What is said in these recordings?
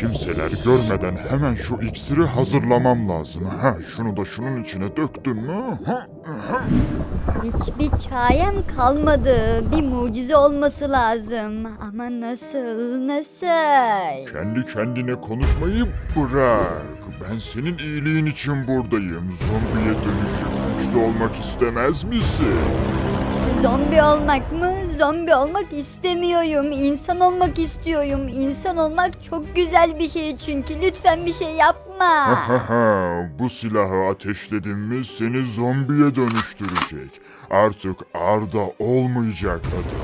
Kimseler görmeden hemen şu iksiri hazırlamam lazım. Ha, şunu da şunun içine döktüm mü? Ha, ha. Hiçbir çarem kalmadı. Bir mucize olması lazım. Ama nasıl, nasıl? Kendi kendine konuşmayı bırak. Ben senin iyiliğin için buradayım. Zombiye dönüşüp güçlü olmak istemez misin? Zombi olmak mı? Zombi olmak istemiyorum. İnsan olmak istiyorum. İnsan olmak çok güzel bir şey çünkü. Lütfen bir şey yapma. Bu silahı ateşledim mi seni zombiye dönüştürecek. Artık Arda olmayacak adı.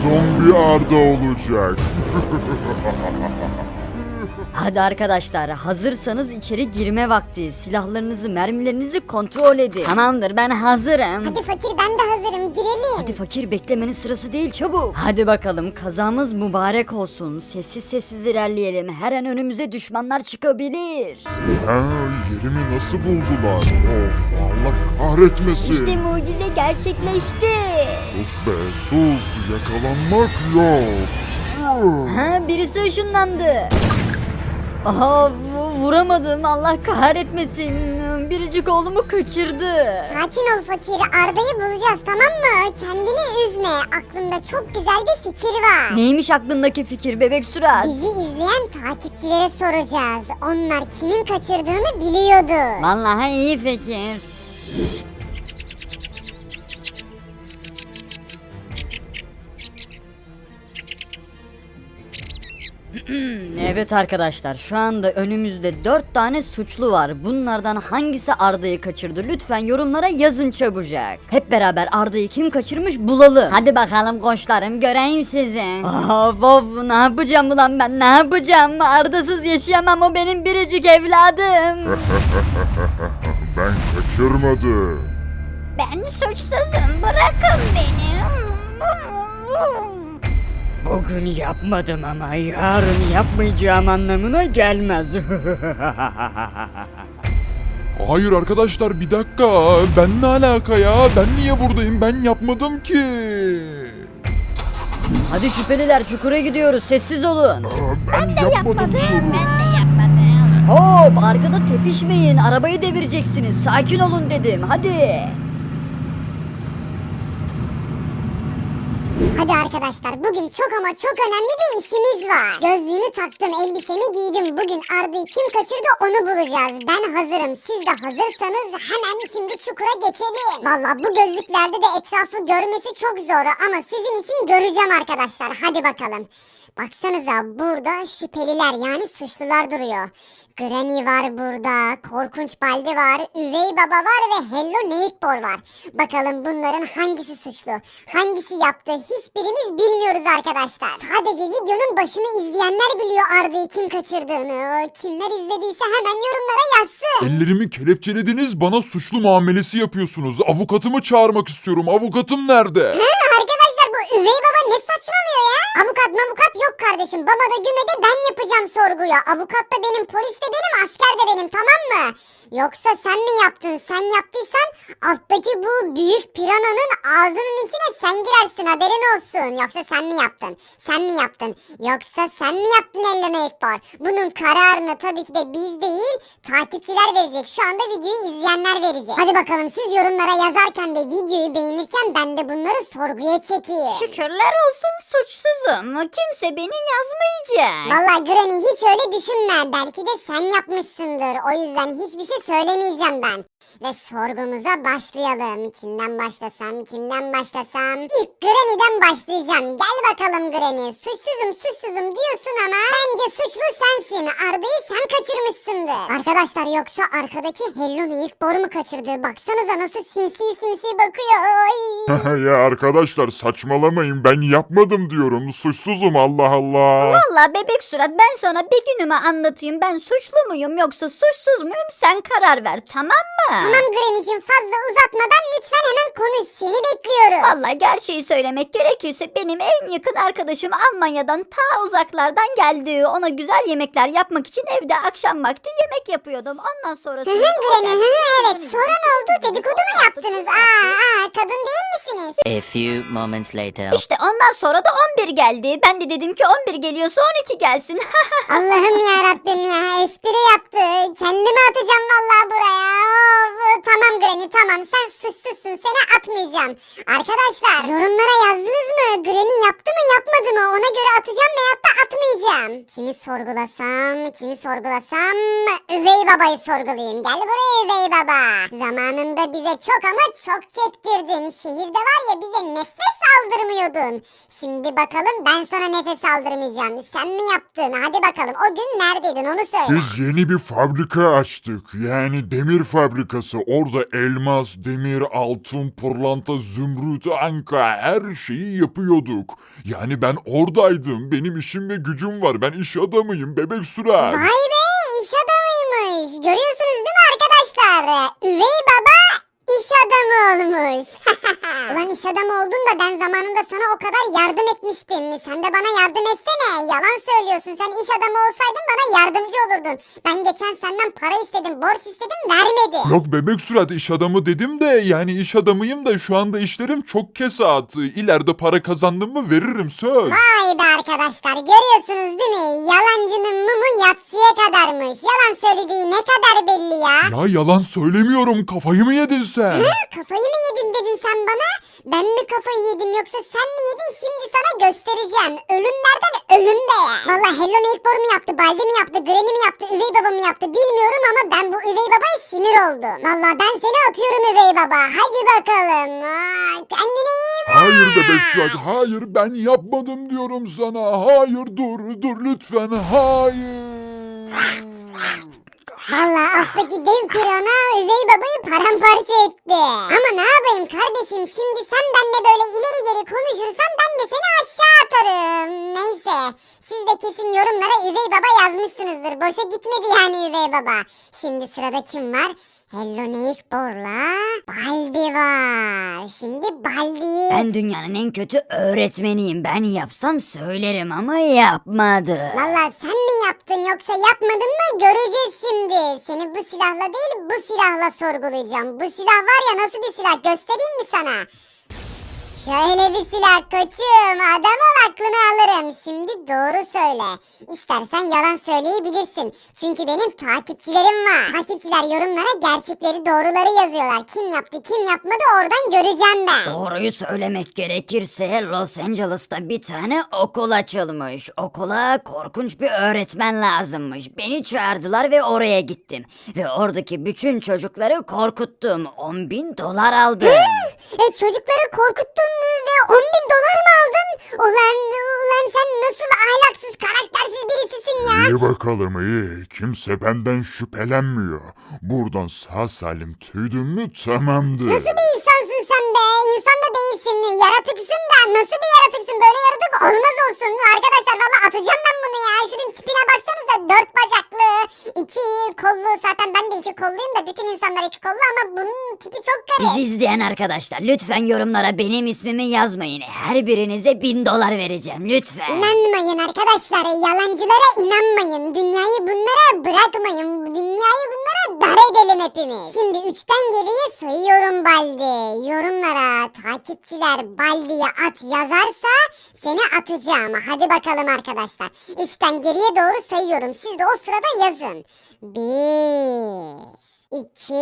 Zombi Arda olacak. Hadi arkadaşlar hazırsanız içeri girme vakti. Silahlarınızı, mermilerinizi kontrol edin. Tamamdır ben hazırım. Hadi fakir ben de hazırım girelim. Hadi fakir beklemenin sırası değil çabuk. Hadi bakalım kazamız mübarek olsun. Sessiz sessiz ilerleyelim. Her an önümüze düşmanlar çıkabilir. ha, yerimi nasıl buldular? Of Allah kahretmesin. İşte mucize gerçekleşti. Sus be sus yakalanmak yok. Ha birisi ışınlandı. Aha vu- vuramadım Allah kahretmesin. Biricik oğlumu kaçırdı. Sakin ol fakir Arda'yı bulacağız tamam mı? Kendini üzme aklında çok güzel bir fikir var. Neymiş aklındaki fikir bebek surat? Bizi izleyen takipçilere soracağız. Onlar kimin kaçırdığını biliyordu. Vallahi iyi fikir. Evet arkadaşlar şu anda önümüzde 4 tane suçlu var. Bunlardan hangisi Arda'yı kaçırdı? Lütfen yorumlara yazın çabucak. Hep beraber Arda'yı kim kaçırmış bulalım. Hadi bakalım koçlarım göreyim sizi. Of of ne yapacağım ulan ben ne yapacağım? Arda'sız yaşayamam o benim biricik evladım. Ben kaçırmadım. Ben suçsuzum bırakın beni. Bugün yapmadım ama yarın yapmayacağım anlamına gelmez. Hayır arkadaşlar bir dakika. Ben ne alaka ya? Ben niye buradayım? Ben yapmadım ki. Hadi şüpheliler çukura gidiyoruz sessiz olun. Ben, yapmadım. diyorum. Hop arkada tepişmeyin arabayı devireceksiniz sakin olun dedim hadi. Hadi arkadaşlar bugün çok ama çok önemli bir işimiz var. Gözlüğümü taktım, elbisemi giydim. Bugün Arda'yı kim kaçırdı onu bulacağız. Ben hazırım. Siz de hazırsanız hemen şimdi çukura geçelim. Valla bu gözlüklerde de etrafı görmesi çok zor ama sizin için göreceğim arkadaşlar. Hadi bakalım. Baksanıza burada şüpheliler yani suçlular duruyor. Granny var burada, Korkunç Baldi var, Üvey Baba var ve Hello Neighbor var. Bakalım bunların hangisi suçlu, hangisi yaptı hiçbirimiz bilmiyoruz arkadaşlar. Sadece videonun başını izleyenler biliyor Arda'yı kim kaçırdığını. Kimler izlediyse hemen yorumlara yazsın. Ellerimi kelepçelediniz bana suçlu muamelesi yapıyorsunuz. Avukatımı çağırmak istiyorum. Avukatım nerede? Arkadaşlar bu Üvey Baba ne saçmalıyor ya? Avukat mavukat yok kardeşim. Baba da gümede ben yapacağım sorguyu. Avukat da benim, polis de benim, asker de benim tamam mı? Yoksa sen mi yaptın? Sen yaptıysan alttaki bu büyük pirananın ağzının içine sen girersin haberin olsun. Yoksa sen mi yaptın? Sen mi yaptın? Yoksa sen mi yaptın elleme ekbar? Bunun kararını tabii ki de biz değil takipçiler verecek. Şu anda videoyu izleyenler verecek. Hadi bakalım siz yorumlara yazarken ve videoyu beğenirken ben de bunları sorguya çekeyim. Şükürler olsun suçsuzum kimse beni yazmayacak. Valla Granny hiç öyle düşünme. Belki de sen yapmışsındır. O yüzden hiçbir şey söylemeyeceğim ben. Ve sorgumuza başlayalım. Kimden başlasam, kimden başlasam? İlk Granny'den başlayacağım. Gel bakalım Granny. Suçsuzum, suçsuzum diyorsun ama bence suçlu sensin. Arda'yı sen kaçırmışsındır. Arkadaşlar yoksa arkadaki Hello'nu ilk boru mu kaçırdı? Baksanıza nasıl sinsi sinsi bakıyor. Ay. ya arkadaşlar saçmalamayın ben yapmadım diyorum. Suçsuzum Allah Allah. Valla bebek surat ben sana bir günümü anlatayım ben suçlu muyum yoksa suçsuz muyum sen karar ver tamam mı? Tamam Granny'cim fazla uzatmadan lütfen hemen konuş. Seni bekliyoruz. Valla gerçeği söylemek gerekirse benim en yakın arkadaşım Almanya'dan ta uzaklardan geldi. Ona güzel yemekler yapmak için evde akşam vakti yemek yapıyordum. Ondan sonrası... Hı hı Granny hı hı evet. Sonra ne oldu? Dedikodu mu yaptınız? Aa, aa kadın değil misiniz? A few moments later. İşte ondan sonra da 11 geldi. Ben de dedim ki 11 geliyorsa 12 gelsin. Allah'ım ya Rabbim ya espri yaptı. Kendimi atacağım vallahi buraya. Of, tamam Granny tamam sen suçsuzsun seni atmayacağım. Arkadaşlar yorumlara yazdınız mı? Granny yaptı mı yapmadı mı? Ona göre atacağım veyahut da atmayacağım. Kimi sorgulasam kimi sorgulasam üvey babayı sorgulayayım. Gel buraya üvey baba. Zamanında bize çok ama çok çektirdin. Şehirde var ya bize nefes aldırmıyordun. Şimdi bakalım ben sana nefes aldırmayacağım. Sen mi yaptın? Hadi bakalım o gün neredeydin onu söyle. Biz yeni bir fabrika açtık. Yani demir fabrikası. Orada elmas, demir, altın, pırlanta, zümrüt, anka her şeyi yapıyorduk. Yani ben oradaydım. Benim işim ve gücüm var. Ben iş adamıyım. Bebek sürer. Vay be iş adamıymış. Görüyorsunuz değil mi arkadaşlar? Üvey baba iş adamı olmuş. Ulan iş adamı oldun da ben zamanında sana o kadar yardım etmiştim. Sen de bana yardım etsene. Yalan söylüyorsun. Sen iş adamı olsaydın bana yardımcı olurdun. Ben geçen senden para istedim, borç istedim, vermedi. Yok bebek surat iş adamı dedim de yani iş adamıyım da şu anda işlerim çok kesat. İleride para kazandım mı veririm söz. Vay be arkadaşlar görüyorsunuz değil mi? Yalancının mumu yatsıya kadarmış. Yalan söylediği ne kadar belli ya. Ya yalan söylemiyorum kafayı mı yedin sen? Kafayı mı yedin dedin sen bana? Ben mi kafayı yedim yoksa sen mi yedin şimdi sana göstereceğim. Ölümlerden ölüm be. Valla Hello Neighbor mu yaptı, Baldi mi yaptı, Granny mi yaptı, Üvey Baba mı yaptı bilmiyorum ama ben bu Üvey Baba'ya sinir oldum. Valla ben seni atıyorum Üvey Baba. Hadi bakalım. Kendine iyi bak. Hayır bebek surat hayır ben yapmadım diyorum sana. Hayır dur dur lütfen hayır. Valla alttaki dev pirana Üvey Baba'yı paramparça etti. Ama ne yapayım kardeşim şimdi sen benimle böyle ileri geri konuşursan ben de seni aşağı atarım. Neyse siz de kesin yorumlara Üvey Baba yazmışsınızdır. Boşa gitmedi yani Üvey Baba. Şimdi sırada kim var? Hello Neighbor'la Baldi var. Şimdi Baldi... ben dünyanın en kötü öğretmeniyim. Ben yapsam söylerim ama yapmadı. Valla sen mi yaptın yoksa yapmadın mı göreceğiz şimdi. Seni bu silahla değil bu silahla sorgulayacağım. Bu silah var ya nasıl bir silah göstereyim mi sana? Şöyle bir silah koçum adam ol aklını alırım. Şimdi doğru söyle. İstersen yalan söyleyebilirsin. Çünkü benim takipçilerim var. Takipçiler yorumlara gerçekleri doğruları yazıyorlar. Kim yaptı kim yapmadı oradan göreceğim ben. Doğruyu söylemek gerekirse Los Angeles'ta bir tane okul açılmış. Okula korkunç bir öğretmen lazımmış. Beni çağırdılar ve oraya gittim. Ve oradaki bütün çocukları korkuttum. 10 bin dolar aldım. E, çocukları korkuttun ve 10 bin dolar mı aldın? Ulan, ulan sen nasıl ahlaksız, karaktersiz birisisin ya. İyi bakalım iyi. Kimse benden şüphelenmiyor. Buradan sağ salim tüydüm mü tamamdır. Nasıl bir insansın sen be? İzleyen arkadaşlar lütfen yorumlara benim ismimi yazmayın. Her birinize bin dolar vereceğim lütfen. İnanmayın arkadaşlar. Yalancılara inanmayın. Dünyayı bunlara bırakmayın. Dünyayı bunlara dar edelim hepimiz. Şimdi üçten geriye sayıyorum Baldi. Yorumlara takipçiler Baldi'ye at yazarsa seni atacağım. Hadi bakalım arkadaşlar. Üçten geriye doğru sayıyorum. Siz de o sırada yazın. Bir, iki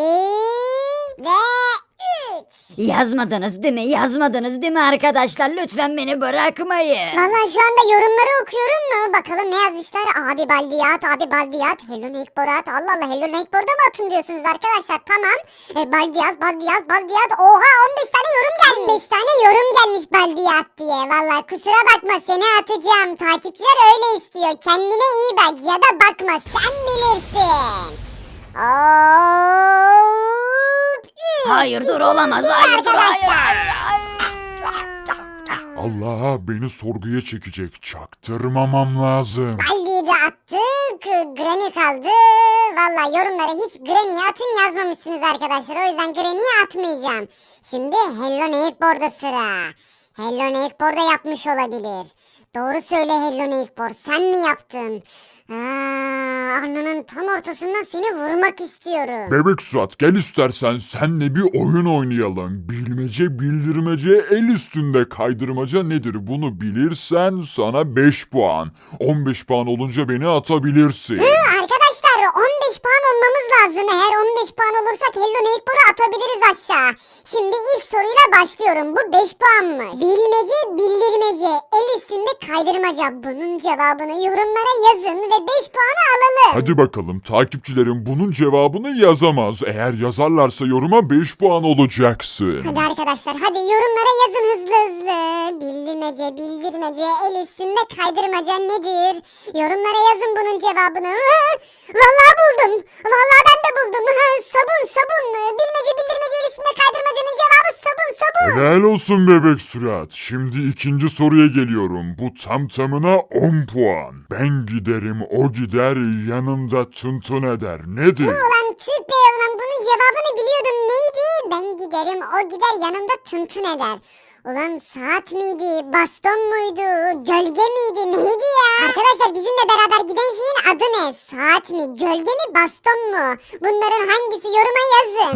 ve üç. Yazmadınız değil mi? Yazmadınız değil mi arkadaşlar? Lütfen beni bırakmayın. Valla şu anda yorumları okuyorum mu? Bakalım ne yazmışlar? Abi baldiyat, abi baldiyat. Hello Nekborat. Allah Allah Hello Nekbor'da mı atın diyorsunuz arkadaşlar? Tamam. E, baldiyat, baldiyat, baldiyat. Oha 15 tane yorum gelmiş. 15 tane yorum gelmiş baldiyat diye. Valla kusura bakma seni atacağım. Takipçiler öyle istiyor. Kendine iyi bak ya da bakma sen bilirsin. Üç, Hayır dur olamaz. Hayır dur hayır. arkadaşlar. Allah beni sorguya çekecek. Çaktırmamam lazım. Baldi'yi de attık. Granny kaldı. Valla yorumlara hiç Granny'yi atın yazmamışsınız arkadaşlar. O yüzden Granny'yi atmayacağım. Şimdi Hello Neighbor'da sıra. Hello Neighbor'da yapmış olabilir. Doğru söyle Hello Neighbor. Sen mi yaptın? Aa, alnının tam ortasından seni vurmak istiyorum. Bebek Suat gel istersen senle bir oyun oynayalım. Bilmece bildirmece el üstünde kaydırmaca nedir bunu bilirsen sana 5 puan. 15 puan olunca beni atabilirsin. Arkadaşlar 15 puan lazım. Eğer 15 puan olursak Hello Neighbor'u atabiliriz aşağı. Şimdi ilk soruyla başlıyorum. Bu 5 puanmış. Bilmece, bildirmece, el üstünde kaydırmaca. Bunun cevabını yorumlara yazın ve 5 puanı alalım. Hadi bakalım takipçilerim bunun cevabını yazamaz. Eğer yazarlarsa yoruma 5 puan olacaksın. Hadi arkadaşlar hadi yorumlara yazın hızlı hızlı. Bildirmece, bildirmece, el üstünde kaydırmaca nedir? Yorumlara yazın bunun cevabını. Vallahi buldum. Vallahi ben de buldum. Hı, Sabun, sabun. Bilmece, bildirmece, üstünde kaydırmacanın cevabı sabun, sabun. Helal olsun bebek Suat. Şimdi ikinci soruya geliyorum. Bu tam tamına 10 puan. Ben giderim o gider yanımda tuntun eder. Nedir? Ulan tüh be ulan bunun cevabını biliyordum. Neydi? Ben giderim o gider yanımda tıntın eder. Ulan saat miydi? Baston muydu? Gölge miydi? Neydi ya? Arkadaşlar bizimle beraber giden şeyin adı ne? Saat mi? Gölge mi? Baston mu? Bunların hangisi? Yoruma yazın.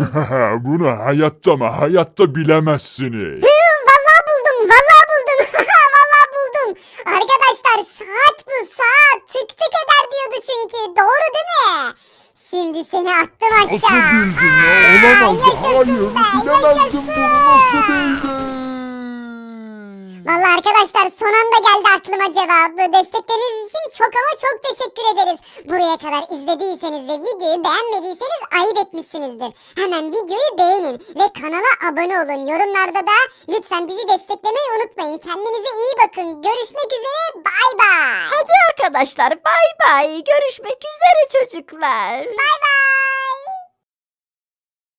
Bunu hayatta mı hayatta bilemezsiniz. Hı, vallahi buldum. Vallahi buldum. vallahi buldum. Arkadaşlar saat bu saat. Tık tık eder diyordu çünkü. Doğru değil mi? Şimdi seni attım Nasıl aşağı. bildin ya? Yaşasın Hayır be, bilemezdim bunu nasıl bildin? Vallahi arkadaşlar son anda geldi aklıma cevabı. Destekleriniz için çok ama çok teşekkür ederiz. Buraya kadar izlediyseniz ve videoyu beğenmediyseniz ayıp etmişsinizdir. Hemen videoyu beğenin ve kanala abone olun. Yorumlarda da lütfen bizi desteklemeyi unutmayın. Kendinize iyi bakın. Görüşmek üzere. Bay bay. Hadi arkadaşlar bay bay görüşmek üzere çocuklar. Bay bay.